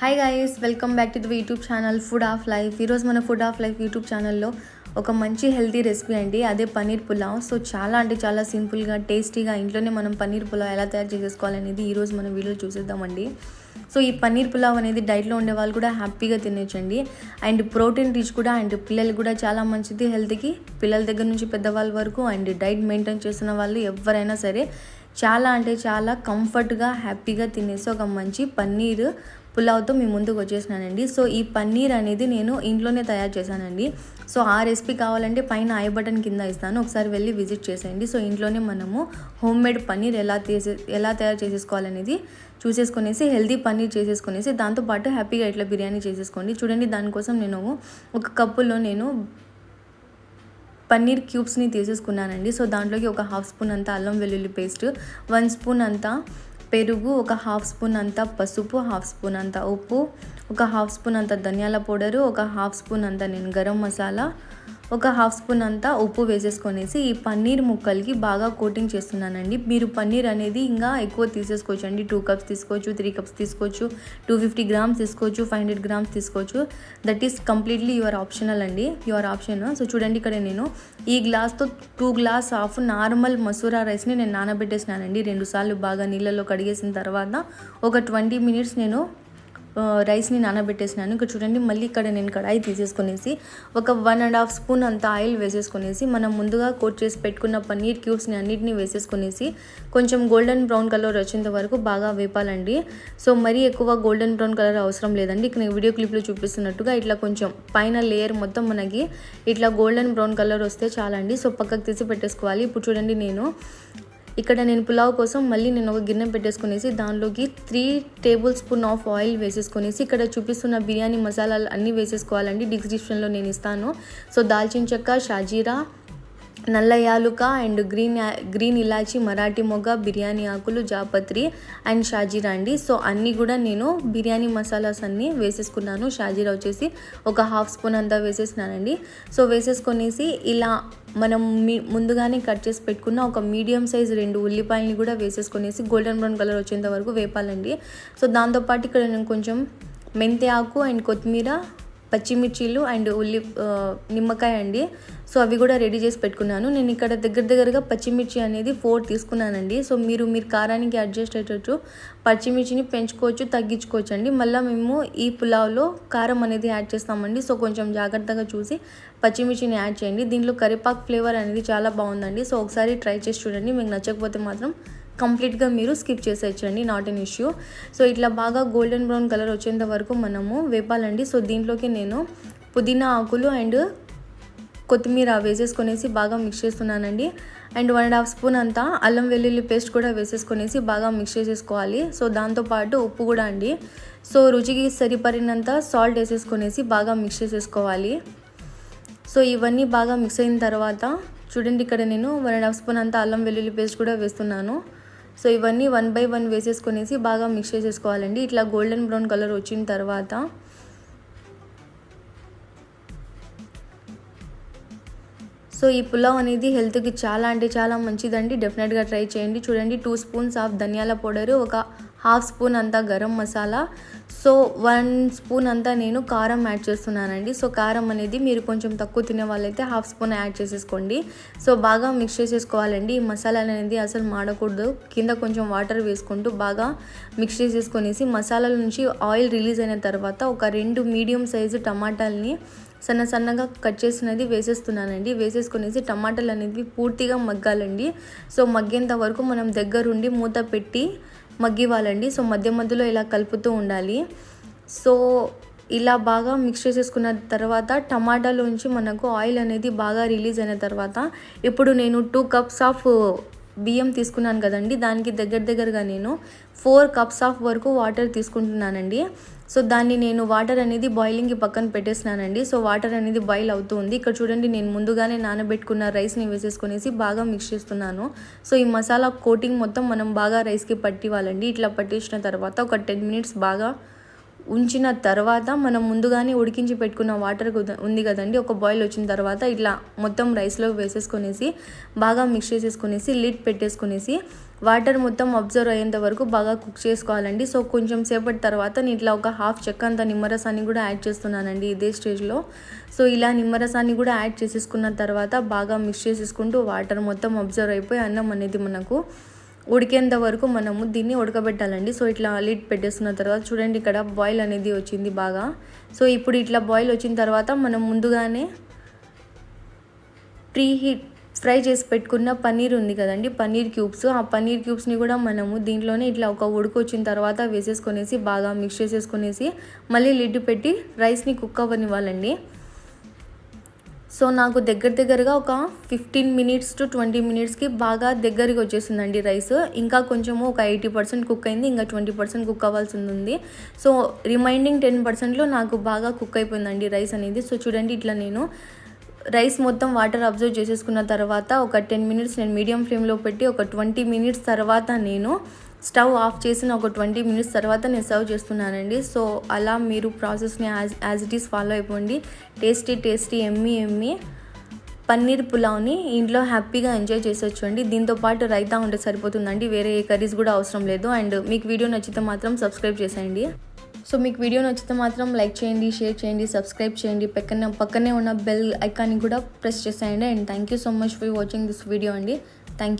Hi guys welcome back to the YouTube channel food of life ఈరోజు మన food of life YouTube ఛానల్లో ఒక మంచి హెల్తీ రెసిపీ అండి. అదే పన్నీర్ పులావ్. సో చాలా అంటే చాలా సింపుల్గా టేస్టీగా ఇంట్లోనే మనం పన్నీర్ పులావ్ ఎలా తయారు చేసేసుకోవాలనేది ఈరోజు మన వీడియో చూసేద్దామండి. సో ఈ పన్నీర్ పులావ్ అనేది డైట్లో ఉండే వాళ్ళు కూడా హ్యాపీగా తినేచ్చండి అండ్ ప్రోటీన్ రిచ్ కూడా అండ్ పిల్లలు కూడా చాలా మంచిది హెల్త్కి పిల్లల దగ్గర నుంచి పెద్దవాళ్ళ వరకు అండ్ డైట్ మెయింటైన్ చేస్తున్న వాళ్ళు ఎవరైనా సరే చాలా అంటే చాలా కంఫర్ట్గా హ్యాపీగా తినేసి ఒక మంచి పన్నీర్ పులావ్తో మీ ముందుకు వచ్చేసినానండి. సో ఈ పన్నీర్ అనేది నేను ఇంట్లోనే తయారు చేశానండి. సో ఆ రెసిపీ కావాలంటే పైన ఐ బటన్ కింద ఇస్తాను. ఒకసారి వెళ్ళి విజిట్ చేసేయండి. సో ఇంట్లోనే మనము హోమ్ మేడ్ పన్నీర్ ఎలా చేసే ఎలా తయారు చేసేసుకోవాలనేది చూసేసుకునేసి హెల్దీ పన్నీర్ చేసేసుకునేసి దాంతోపాటు హ్యాపీగా ఇట్లా బిర్యానీ చేసేసుకోండి. చూడండి దానికోసం నేను ఒక కప్పులో నేను పన్నీర్ క్యూబ్స్ని తీసేసుకున్నానండి. సో దాంట్లోకి ఒక హాఫ్ స్పూన్ అంతా అల్లం వెల్లుల్లి పేస్ట్ వన్ స్పూన్ అంతా పెరుగు ఒక హాఫ్ స్పూన్ అంత పసుపు హాఫ్ స్పూన్ అంత ఉప్పు ఒక హాఫ్ స్పూన్ అంత ధనియాల పౌడరు ఒక హాఫ్ స్పూన్ అంత నేను గరం మసాలా ఒక హాఫ్ స్పూన్ అంతా ఉప్పు వేసేసుకొనేసి ఈ పన్నీర్ ముక్కలకి బాగా కోటింగ్ చేస్తున్నానండి. మీరు పన్నీర్ అనేది ఇంకా ఎక్కువ తీసేసుకోవచ్చు అండి. టూ కప్స్ తీసుకోవచ్చు త్రీ కప్స్ తీసుకోవచ్చు టూ ఫిఫ్టీ గ్రామ్స్ తీసుకోవచ్చు ఫైవ్ హండ్రెడ్ గ్రామ్స్ తీసుకోవచ్చు. That is completely your optional అండి. Your option. సో చూడండి ఇక్కడ నేను ఈ గ్లాస్తో two glass of normal Masura రైస్ని నేను నానబెట్టేసినానండి. రెండుసార్లు బాగా నీళ్ళలో కడిగేసిన తర్వాత ఒక ట్వంటీ మినిట్స్ నేను రైస్ని నానబెట్టేసినాను. ఇక చూడండి మళ్ళీ ఇక్కడ నేను కడాయి తీసేసుకునేసి ఒక వన్ అండ్ హాఫ్ స్పూన్ అంత ఆయిల్ వేసేసుకునేసి మనం ముందుగా కోట్ చేసి పెట్టుకున్న పన్నీర్ క్యూబ్స్ని అన్నిటిని వేసేసుకునేసి కొంచెం గోల్డెన్ బ్రౌన్ కలర్ వచ్చేంత వరకు బాగా వేపాలండి. సో మరీ ఎక్కువ గోల్డెన్ బ్రౌన్ కలర్ అవసరం లేదండి. ఇక్కడ నేను వీడియో క్లిప్లో చూపిస్తున్నట్టుగా ఇట్లా కొంచెం పైన లేయర్ మొత్తం మనకి ఇట్లా గోల్డెన్ బ్రౌన్ కలర్ వస్తే చాలండి. సో పక్కకు తీసి పెట్టేసుకోవాలి. ఇప్పుడు చూడండి నేను ఇక్కడ నేను పులావ్ కోసం మళ్ళీ నేను ఒక గిన్నె పెట్టేసుకునేసి దానిలోకి three table spoon of oil వేసేసుకునేసి ఇక్కడ చూపిస్తున్న బిర్యానీ మసాలాలు అన్నీ వేసేసుకోవాలండి. డిస్క్రిప్షన్లో నేను ఇస్తాను. సో దాల్చిన చెక్క షాజీరా నల్ల యాలుక అండ్ గ్రీన్ గ్రీన్ ఇలాచి మరాఠీ మొగ్గ బిర్యానీ ఆకులు జాపత్రి అండ్ షాజీరా అండి. సో అన్నీ కూడా నేను బిర్యానీ మసాలాస్ అన్నీ వేసేసుకున్నాను. షాజీరా వచ్చేసి ఒక హాఫ్ స్పూన్ అంతా వేసేసినానండి. సో వేసేసుకొనేసి ఇలా మనం మీ ముందుగానే కట్ చేసి పెట్టుకున్న ఒక మీడియం సైజ్ రెండు ఉల్లిపాయలని కూడా వేసేసుకొనేసి గోల్డెన్ బ్రౌన్ కలర్ వచ్చేంత వరకు వేపాలండి. సో దాంతోపాటు ఇక్కడ నేను కొంచెం మెంతి ఆకు అండ్ కొత్తిమీర పచ్చిమిర్చీలు అండ్ ఉల్లి నిమ్మకాయ అండి. సో అవి కూడా రెడీ చేసి పెట్టుకున్నాను. నేను ఇక్కడ దగ్గర దగ్గరగా పచ్చిమిర్చి అనేది ఫోర్ తీసుకున్నానండి. సో మీరు మీరు కారానికి అడ్జస్ట్ అయ్యేటట్టు పచ్చిమిర్చిని పెంచుకోవచ్చు తగ్గించుకోవచ్చు అండి. మళ్ళీ మేము ఈ పులావ్లో కారం అనేది యాడ్ చేస్తామండి. సో కొంచెం జాగ్రత్తగా చూసి పచ్చిమిర్చిని యాడ్ చేయండి. దీంట్లో కరివేపాకు ఫ్లేవర్ అనేది చాలా బాగుందండి. సో ఒకసారి ట్రై చేసి చూడండి. మీకు నచ్చకపోతే మాత్రం కంప్లీట్గా మీరు స్కిప్ చేసేయచ్చండి నాట్ ఎన్ ఇష్యూ సో ఇట్లా బాగా గోల్డెన్ బ్రౌన్ కలర్ వచ్చేంత వరకు మనము వేపాలండి. సో దీంట్లోకి నేను పుదీనా ఆకులు అండ్ కొత్తిమీర వేసేసుకొనేసి బాగా మిక్స్ చేస్తున్నానండి. And one and half spoon అంతా అల్లం వెల్లుల్లి పేస్ట్ కూడా వేసేసుకొనేసి బాగా మిక్స్ చేసేసుకోవాలి. సో దాంతోపాటు ఉప్పు కూడా అండి. సో రుచికి సరిపడినంత సాల్ట్ వేసేసుకొనేసి బాగా మిక్స్ చేసేసుకోవాలి. సో ఇవన్నీ బాగా మిక్స్ అయిన తర్వాత చూడండి ఇక్కడ నేను వన్ అండ్ హాఫ్ స్పూన్ అంతా అల్లం వెల్లుల్లి పేస్ట్ కూడా వేస్తున్నాను. సో ఇవన్నీ వన్ బై వన్ వేసేసుకునేసి బాగా మిక్స్ చేసేసుకోవాలండి. ఇట్లా గోల్డెన్ బ్రౌన్ కలర్ వచ్చిన తర్వాత సో ఈ పులావ్ అనేది హెల్త్కి చాలా అంటే చాలా మంచిదండి. డెఫినెట్గా ట్రై చేయండి. చూడండి టూ స్పూన్స్ ఆఫ్ ధనియాల పౌడరు ఒక హాఫ్ స్పూన్ అంతా garam masala so one spoon అంతా నేను కారం యాడ్ చేస్తున్నానండి. సో కారం అనేది మీరు కొంచెం తక్కువ తినే వాళ్ళైతే హాఫ్ స్పూన్ యాడ్ చేసేసుకోండి. సో బాగా మిక్స్ చేసేసుకోవాలండి. ఈ మసాలాలు అనేది అసలు మాడకూడదు. కింద కొంచెం వాటర్ వేసుకుంటూ బాగా మిక్స్ చేసేసుకొనేసి మసాలాల నుంచి ఆయిల్ రిలీజ్ అయిన తర్వాత ఒక రెండు మీడియం సైజు టమాటాలని సన్న సన్నగా కట్ చేసినది వేసేస్తున్నానండి. వేసేసుకునేసి టమాటాలు అనేది పూర్తిగా మగ్గాలండి. సో మగ్గేంత వరకు మనం దగ్గరుండి మూత పెట్టి మగ్గివ్వాలండి. సో మధ్య మధ్యలో ఇలా కలుపుతూ ఉండాలి. సో ఇలా బాగా మిక్స్ చేసేసుకున్న తర్వాత టమాటాలోంచి మనకు ఆయిల్ అనేది బాగా రిలీజ్ అయిన తర్వాత ఇప్పుడు నేను టూ కప్స్ ఆఫ్ బియ్యం తీసుకున్నాను కదండి. దానికి దగ్గర దగ్గరగా నేను ఫోర్ కప్స్ ఆఫ్ వరకు వాటర్ తీసుకుంటున్నానండి. సో దాన్ని నేను వాటర్ అనేది బాయిలింగ్కి పక్కన పెట్టేసినానండి. సో వాటర్ అనేది బాయిల్ అవుతూ ఉంది. ఇక్కడ చూడండి నేను ముందుగానే నానబెట్టుకున్న రైస్ని వేసేసుకునేసి బాగా మిక్స్ చేస్తున్నాను. సో ఈ మసాలా కోటింగ్ మొత్తం మనం బాగా రైస్కి పట్టివ్వాలండి. ఇట్లా పట్టించిన తర్వాత ఒక టెన్ మినిట్స్ బాగా ఉంచిన తర్వాత మనం ముందుగానే ఉడికించి పెట్టుకున్న వాటర్ ఉంది కదండి. ఒక బాయిల్ వచ్చిన తర్వాత ఇట్లా మొత్తం రైస్లో వేసేసుకునేసి బాగా మిక్స్ చేసేసుకునేసి లిడ్ పెట్టేసుకునేసి వాటర్ మొత్తం అబ్జర్వ్ అయ్యేంత వరకు బాగా కుక్ చేసుకోవాలండి. సో కొంచెం సేపటి తర్వాత నేను ఇట్లా ఒక హాఫ్ చెక్క అంత నిమ్మరసాన్ని కూడా యాడ్ చేస్తున్నానండి ఇదే స్టేజ్లో సో ఇలా నిమ్మరసాన్ని కూడా యాడ్ చేసేసుకున్న తర్వాత బాగా మిక్స్ చేసేసుకుంటూ వాటర్ మొత్తం అబ్జర్వ్ అయిపోయి అన్నం అనేది మనకు ఉడికేంత వరకు మనము దీన్ని ఉడకబెట్టాలండి. సో ఇట్లా లిడ్ పెట్టేసుకున్న తర్వాత చూడండి ఇక్కడ బాయిల్ అనేది వచ్చింది బాగా. సో ఇప్పుడు ఇట్లా బాయిల్ వచ్చిన తర్వాత మనం ముందుగానే ప్రీ హీట్ ఫ్రై చేసి పెట్టుకున్న పన్నీర్ ఉంది కదండి పన్నీర్ క్యూబ్స్. ఆ పన్నీర్ క్యూబ్స్ని కూడా మనము దీంట్లోనే ఇట్లా ఒక ఉడుకు వచ్చిన తర్వాత వేసేసుకొనేసి బాగా మిక్స్ చేసేసుకొనేసి మళ్ళీ లిడ్ పెట్టి రైస్ని కుక్ అవ్వనివ్వాలండి. సో నాకు దగ్గర దగ్గరగా ఒక ఫిఫ్టీన్ మినిట్స్ టు ట్వంటీ మినిట్స్కి బాగా దగ్గరికి వచ్చేసిందండి రైస్. ఇంకా కొంచెము ఒక ఎయిటీ పర్సెంట్ కుక్ అయింది ఇంకా ట్వంటీ పర్సెంట్ కుక్ అవ్వాల్సి ఉంది సో రిమైండింగ్ టెన్ పర్సెంట్లో నాకు బాగా కుక్ అయిపోయిందండి రైస్ అనేది. సో చూడండి ఇట్లా నేను రైస్ మొత్తం వాటర్ అబ్జర్వ్ చేసేసుకున్న తర్వాత ఒక టెన్ మినిట్స్ నేను మీడియం ఫ్లేమ్లో పెట్టి ఒక ట్వంటీ మినిట్స్ తర్వాత నేను స్టవ్ ఆఫ్ చేసిన ఒక ట్వంటీ మినిట్స్ తర్వాత నేను సర్వ్ చేస్తున్నానండి. సో అలా మీరు ప్రాసెస్ని as as it is follow అయిపోండి. Tasty tasty yummy yummy paneer పులావ్ని ఇంట్లో హ్యాపీగా ఎంజాయ్ చేసొచ్చు అండి దీంతో పాటు రైతా ఉంటే సరిపోతుందండి. వేరే ఏ కర్రీస్ కూడా అవసరం లేదు. అండ్ మీకు వీడియో నచ్చితే మాత్రం సబ్స్క్రైబ్ చేసేయండి. సో మీకు వీడియో నచ్చితే మాత్రం లైక్ చేయండి షేర్ చేయండి సబ్స్క్రైబ్ చేయండి. పక్కనే పక్కనే ఉన్న బెల్ ఐకాన్ని కూడా ప్రెస్ చేసేయండి. And thank you so much for watching this video అండి. Thank you